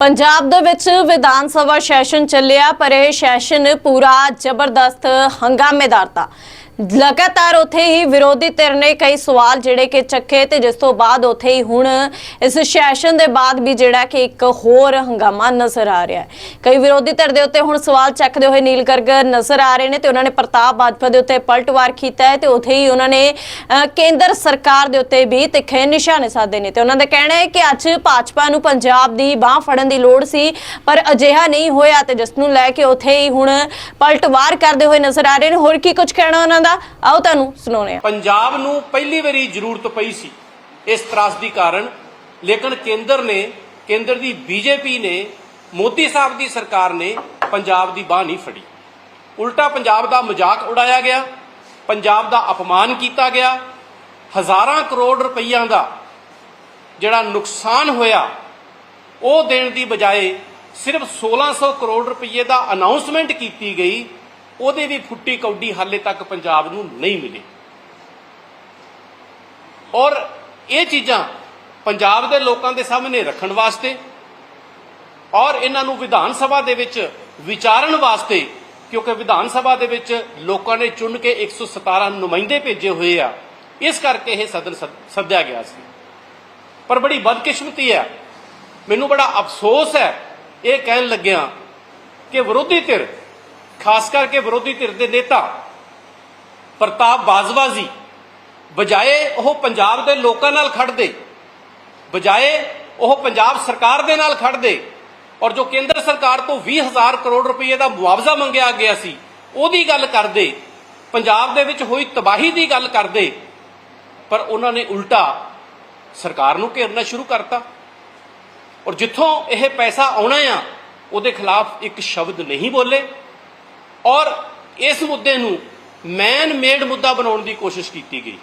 ਪੰਜਾਬ ਦੇ ਵਿੱਚ ਵਿਧਾਨ ਸਭਾ ਸੈਸ਼ਨ ਚੱਲਿਆ ਪਰ ਇਹ ਸੈਸ਼ਨ ਪੂਰਾ ਜ਼ਬਰਦਸਤ ਹੰਗਾਮੇਦਾਰ ਤਾ ਲਗਾਤਾਰ ਉੱਥੇ ਹੀ ਵਿਰੋਧੀ ਧਿਰ ਨੇ ਕਈ ਸਵਾਲ ਜਿਹੜੇ ਕਿ ਚੱਕੇ ਤੇ ਜਿਸ ਤੋਂ ਬਾਅਦ ਉੱਥੇ ਹੀ ਹੁਣ ਇਸ ਸੈਸ਼ਨ ਦੇ ਬਾਅਦ ਵੀ ਜਿਹੜਾ ਕਿ ਇੱਕ ਹੋਰ ਹੰਗਾਮਾ ਨਜ਼ਰ ਆ ਰਿਹਾ ਹੈ। ਕਈ ਵਿਰੋਧੀ ਧਿਰ ਦੇ ਉੱਤੇ ਹੁਣ ਸਵਾਲ ਚੱਕਦੇ ਹੋਏ ਨੀਲ ਗਰਗ ਨਜ਼ਰ ਆ ਰਹੇ ਨੇ ਤੇ ਉਹਨਾਂ ਨੇ ਪ੍ਰਤਾਪ ਬਾਜਪਾ ਦੇ ਉੱਤੇ ਪਲਟਵਾਰ ਕੀਤਾ ਹੈ ਤੇ ਉੱਥੇ ਹੀ ਉਹਨਾਂ ਨੇ ਕੇਂਦਰ ਸਰਕਾਰ ਦੇ ਉੱਤੇ ਵੀ ਤਿੱਖੇ ਨਿਸ਼ਾਨੇ ਸਾਧੇ ਨੇ ਤੇ ਉਹਨਾਂ ਦਾ ਕਹਿਣਾ ਹੈ ਕਿ ਅੱਜ ਭਾਜਪਾ ਨੂੰ ਪੰਜਾਬ ਦੀ ਬਾਹ ਫੜਨ ਦੀ ਲੋੜ ਸੀ, ਪਰ ਅਜਿਹਾ ਨਹੀਂ ਹੋਇਆ ਤੇ ਜਿਸ ਨੂੰ ਲੈ ਕੇ ਉੱਥੇ ਹੀ ਹੁਣ ਪਲਟਵਾਰ ਕਰਦੇ ਹੋਏ ਨਜ਼ਰ ਆ ਰਹੇ ਨੇ। ਹੋਰ ਕੀ ਕੁਝ ਕਹਿਣਾ ਉਹਨਾਂ ਦਾ? ਆਓ ਤੁਹਾਨੂੰ ਸੁਣਾਉਂਦੇ ਹਾਂ। ਪੰਜਾਬ ਨੂੰ ਪਹਿਲੀ ਵਾਰੀ ਜ਼ਰੂਰਤ ਪਈ ਸੀ ਇਸ ਤਰਾਸਦੀ ਕਾਰਨ। ਲੇਕਿਨ ਕੇਂਦਰ ਨੇ, ਕੇਂਦਰ ਦੀ ਬੀਜੇਪੀ ਨੇ, ਮੋਦੀ ਸਾਹਿਬ ਦੀ ਸਰਕਾਰ ਨੇ ਪੰਜਾਬ ਦੀ ਬਾਹ ਨਹੀਂ ਫੜੀ। ਉਲਟਾ ਪੰਜਾਬ ਦਾ ਮਜ਼ਾਕ ਉਡਾਇਆ ਗਿਆ, ਪੰਜਾਬ ਦਾ ਅਪਮਾਨ ਕੀਤਾ ਗਿਆ। ਹਜ਼ਾਰਾਂ ਕਰੋੜ ਰੁਪਈਆਂ ਦਾ ਜਿਹੜਾ ਨੁਕਸਾਨ ਹੋਇਆ, ਉਹ ਦੇਣ ਦੀ ਬਜਾਏ ਸਿਰਫ 1600 ਕਰੋੜ ਰੁਪਏ ਦਾ ਅਨਾਉਂਸਮੈਂਟ ਕੀਤੀ ਗਈ। ਉਹਦੇ ਵੀ ਫੁੱਟੀ ਕੌਡੀ ਹਾਲੇ ਤੱਕ ਪੰਜਾਬ ਨੂੰ ਨਹੀਂ ਮਿਲੀ। ਔਰ ਇਹ ਚੀਜ਼ਾਂ ਪੰਜਾਬ ਦੇ ਲੋਕਾਂ ਦੇ ਸਾਹਮਣੇ ਰੱਖਣ ਵਾਸਤੇ ਔਰ ਇਹਨਾਂ ਨੂੰ ਵਿਧਾਨ ਸਭਾ ਦੇ ਵਿੱਚ ਵਿਚਾਰਨ ਵਾਸਤੇ, ਕਿਉਂਕਿ ਵਿਧਾਨ ਸਭਾ ਦੇ ਵਿੱਚ ਲੋਕਾਂ ਨੇ ਚੁਣ ਕੇ 117 ਨੁਮਾਇੰਦੇ ਭੇਜੇ ਹੋਏ ਆ, ਇਸ ਕਰਕੇ ਇਹ ਸਦਨ ਸੱਦਿਆ ਗਿਆ ਸੀ। ਪਰ ਬੜੀ ਬਦਕਿਸਮਤੀ ਹੈ। ਮੈਨੂੰ ਬੜਾ ਅਫਸੋਸ ਹੈ, ਇਹ ਕਹਿਣ ਲੱਗਿਆ ਕਿ ਵਿਰੋਧੀ ਧਿਰ ਖਾਸ ਕਰਕੇ ਵਿਰੋਧੀ ਧਿਰ ਦੇ ਨੇਤਾ ਪ੍ਰਤਾਪ ਬਾਜਵਾ ਜੀ, ਬਜਾਏ ਉਹ ਪੰਜਾਬ ਦੇ ਲੋਕਾਂ ਨਾਲ ਖੜਦੇ ਬਜਾਏ ਉਹ ਪੰਜਾਬ ਸਰਕਾਰ ਦੇ ਨਾਲ ਖੜਦੇ ਔਰ ਜੋ ਕੇਂਦਰ ਸਰਕਾਰ ਤੋਂ 20000 ਕਰੋੜ ਰੁਪਏ ਦਾ ਮੁਆਵਜ਼ਾ ਮੰਗਿਆ ਗਿਆ ਸੀ, ਉਹਦੀ ਗੱਲ ਕਰਦੇ, ਪੰਜਾਬ ਦੇ ਵਿੱਚ ਹੋਈ ਤਬਾਹੀ ਦੀ ਗੱਲ ਕਰਦੇ, ਪਰ ਉਹਨਾਂ ਨੇ ਉਲਟਾ ਸਰਕਾਰ ਨੂੰ ਘੇਰਨਾ ਸ਼ੁਰੂ ਕਰਤਾ ਔਰ ਜਿੱਥੋਂ ਇਹ ਪੈਸਾ ਆਉਣਾ ਆ, ਉਹਦੇ ਖਿਲਾਫ ਇੱਕ ਸ਼ਬਦ ਨਹੀਂ ਬੋਲੇ। ਔਰ ਇਸ ਮੁੱਦੇ ਨੂੰ ਮੈਨ ਮੇਡ ਮੁੱਦਾ ਬਣਾਉਣ ਦੀ ਕੋਸ਼ਿਸ਼ ਕੀਤੀ ਗਈ।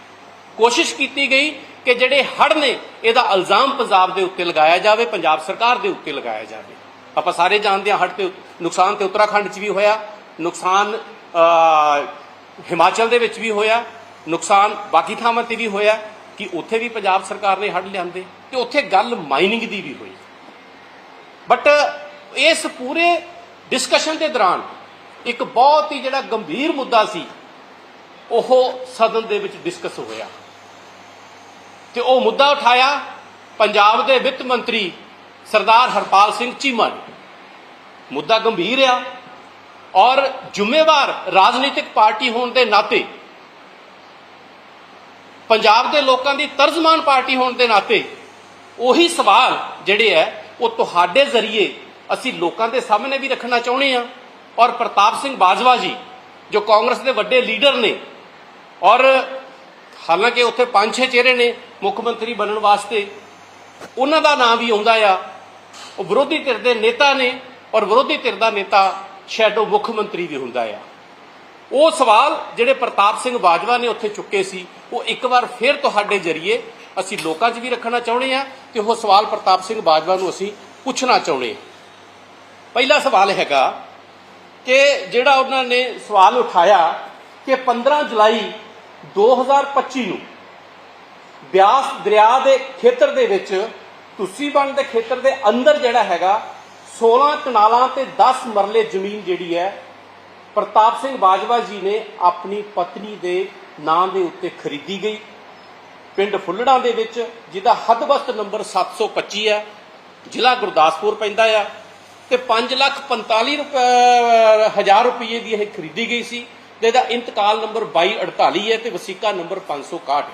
ਕੋਸ਼ਿਸ਼ ਕੀਤੀ ਗਈ ਕਿ ਜਿਹੜੇ ਹੜ ਨੇ, ਇਹਦਾ ਇਲਜ਼ਾਮ ਪੰਜਾਬ ਦੇ ਉੱਤੇ ਲਗਾਇਆ ਜਾਵੇ, ਪੰਜਾਬ ਸਰਕਾਰ ਦੇ ਉੱਤੇ ਲਗਾਇਆ ਜਾਵੇ। ਆਪਾਂ ਸਾਰੇ ਜਾਣਦੇ ਹਾਂ ਹੜ ਤੇ ਨੁਕਸਾਨ ਤੇ ਉੱਤਰਾਖੰਡ 'ਚ ਵੀ ਹੋਇਆ, ਨੁਕਸਾਨ ਹਿਮਾਚਲ ਦੇ ਵਿੱਚ ਵੀ ਹੋਇਆ, ਨੁਕਸਾਨ ਬਾਕੀ ਥਾਵਾਂ ਤੇ ਵੀ ਹੋਇਆ ਕਿ ਉੱਥੇ ਵੀ ਪੰਜਾਬ ਸਰਕਾਰ ਨੇ ਹੜ ਲਿਆਂਦੇ ਤੇ ਉੱਥੇ ਗੱਲ ਮਾਈਨਿੰਗ ਦੀ ਵੀ ਹੋਈ। ਬਟ ਇਸ ਪੂਰੇ ਡਿਸਕਸ਼ਨ ਦੇ ਦੌਰਾਨ ਇੱਕ ਬਹੁਤ ਹੀ ਜਿਹੜਾ ਗੰਭੀਰ ਮੁੱਦਾ ਸੀ, ਉਹ ਸਦਨ ਦੇ ਵਿੱਚ ਡਿਸਕਸ ਹੋਇਆ। ਤੇ ਉਹ ਮੁੱਦਾ ਉਠਾਇਆ ਪੰਜਾਬ ਦੇ ਵਿੱਤ ਮੰਤਰੀ ਸਰਦਾਰ ਹਰਪਾਲ ਸਿੰਘ ਚੀਮਾ ਨੇ। ਮੁੱਦਾ ਗੰਭੀਰ ਆ ਔਰ ਜ਼ਿੰਮੇਵਾਰ ਰਾਜਨੀਤਿਕ ਪਾਰਟੀ ਹੋਣ ਦੇ ਨਾਤੇ, ਪੰਜਾਬ ਦੇ ਲੋਕਾਂ ਦੀ ਤਰਜਮਾਨ ਪਾਰਟੀ ਹੋਣ ਦੇ ਨਾਤੇ, ਉਹੀ ਸਵਾਲ ਜਿਹੜੇ ਹੈ ਉਹ ਤੁਹਾਡੇ ਜ਼ਰੀਏ ਅਸੀਂ ਲੋਕਾਂ ਦੇ ਸਾਹਮਣੇ ਵੀ ਰੱਖਣਾ ਚਾਹੁੰਦੇ ਆ ਔਰ ਪ੍ਰਤਾਪ ਸਿੰਘ ਬਾਜਵਾ ਜੀ, ਜੋ ਕਾਂਗਰਸ ਦੇ ਵੱਡੇ ਲੀਡਰ ਨੇ, ਔਰ ਹਾਲਾਂਕਿ ਉੱਥੇ ਪੰਜ ਛੇ ਚਿਹਰੇ ਨੇ ਮੁੱਖ ਮੰਤਰੀ ਬਣਨ ਵਾਸਤੇ, ਉਹਨਾਂ ਦਾ ਨਾਮ ਵੀ ਆਉਂਦਾ ਆ। ਉਹ ਵਿਰੋਧੀ ਧਿਰ ਦੇ ਨੇਤਾ ਨੇ ਔਰ ਵਿਰੋਧੀ ਧਿਰ ਦਾ ਨੇਤਾ ਸ਼ੈਡੋ ਮੁੱਖ ਮੰਤਰੀ ਵੀ ਹੁੰਦਾ ਆ। ਉਹ ਸਵਾਲ ਜਿਹੜੇ ਪ੍ਰਤਾਪ ਸਿੰਘ ਬਾਜਵਾ ਨੇ ਉੱਥੇ ਚੁੱਕੇ ਸੀ, ਉਹ ਇੱਕ ਵਾਰ ਫਿਰ ਤੁਹਾਡੇ ਜਰੀਏ ਅਸੀਂ ਲੋਕਾਂ 'ਚ ਵੀ ਰੱਖਣਾ ਚਾਹੁੰਦੇ ਆ ਤੇ ਉਹ ਸਵਾਲ ਪ੍ਰਤਾਪ ਸਿੰਘ ਬਾਜਵਾ ਨੂੰ ਅਸੀਂ ਪੁੱਛਣਾ ਚਾਹੁੰਦੇ ਹਾਂ। ਪਹਿਲਾ ਸਵਾਲ ਹੈਗਾ ਕਿ ਜਿਹੜਾ ਉਹਨਾਂ ਨੇ ਸਵਾਲ ਉਠਾਇਆ ਕਿ 15 ਜੁਲਾਈ 2025 ਨੂੰ ਬਿਆਸ ਦਰਿਆ ਦੇ ਖੇਤਰ ਦੇ ਵਿੱਚ ਤੁਸੀਂ ਬਣ ਦੇ ਖੇਤਰ ਦੇ ਅੰਦਰ ਜਿਹੜਾ ਹੈਗਾ 16 ਕਨਾਲਾਂ ਤੇ 10 ਮਰਲੇ ਜ਼ਮੀਨ ਜਿਹੜੀ ਹੈ, ਪ੍ਰਤਾਪ ਸਿੰਘ ਬਾਜਵਾ ਜੀ ਨੇ ਆਪਣੀ ਪਤਨੀ ਦੇ ਨਾਂ ਦੇ ਉੱਤੇ ਖਰੀਦੀ ਗਈ। ਪਿੰਡ ਫੁੱਲੜਾਂ ਦੇ ਵਿੱਚ, ਜਿਹਦਾ ਹੱਦਬਸਤ ਨੰਬਰ 725 ਹੈ, ਜ਼ਿਲ੍ਹਾ ਗੁਰਦਾਸਪੁਰ ਪੈਂਦਾ ਆ। ਤੇ 5 ਲੱਖ 45 ਰੁਪਏ, ਹਜ਼ਾਰ ਰੁਪਏ ਦੀ ਇਹ ਖਰੀਦੀ ਗਈ ਸੀ ਤੇ ਇਹਦਾ ਇੰਤਕਾਲ ਨੰਬਰ 2248 ਹੈ ਤੇ ਵਸੀਕਾ ਨੰਬਰ 561 ਹੈ।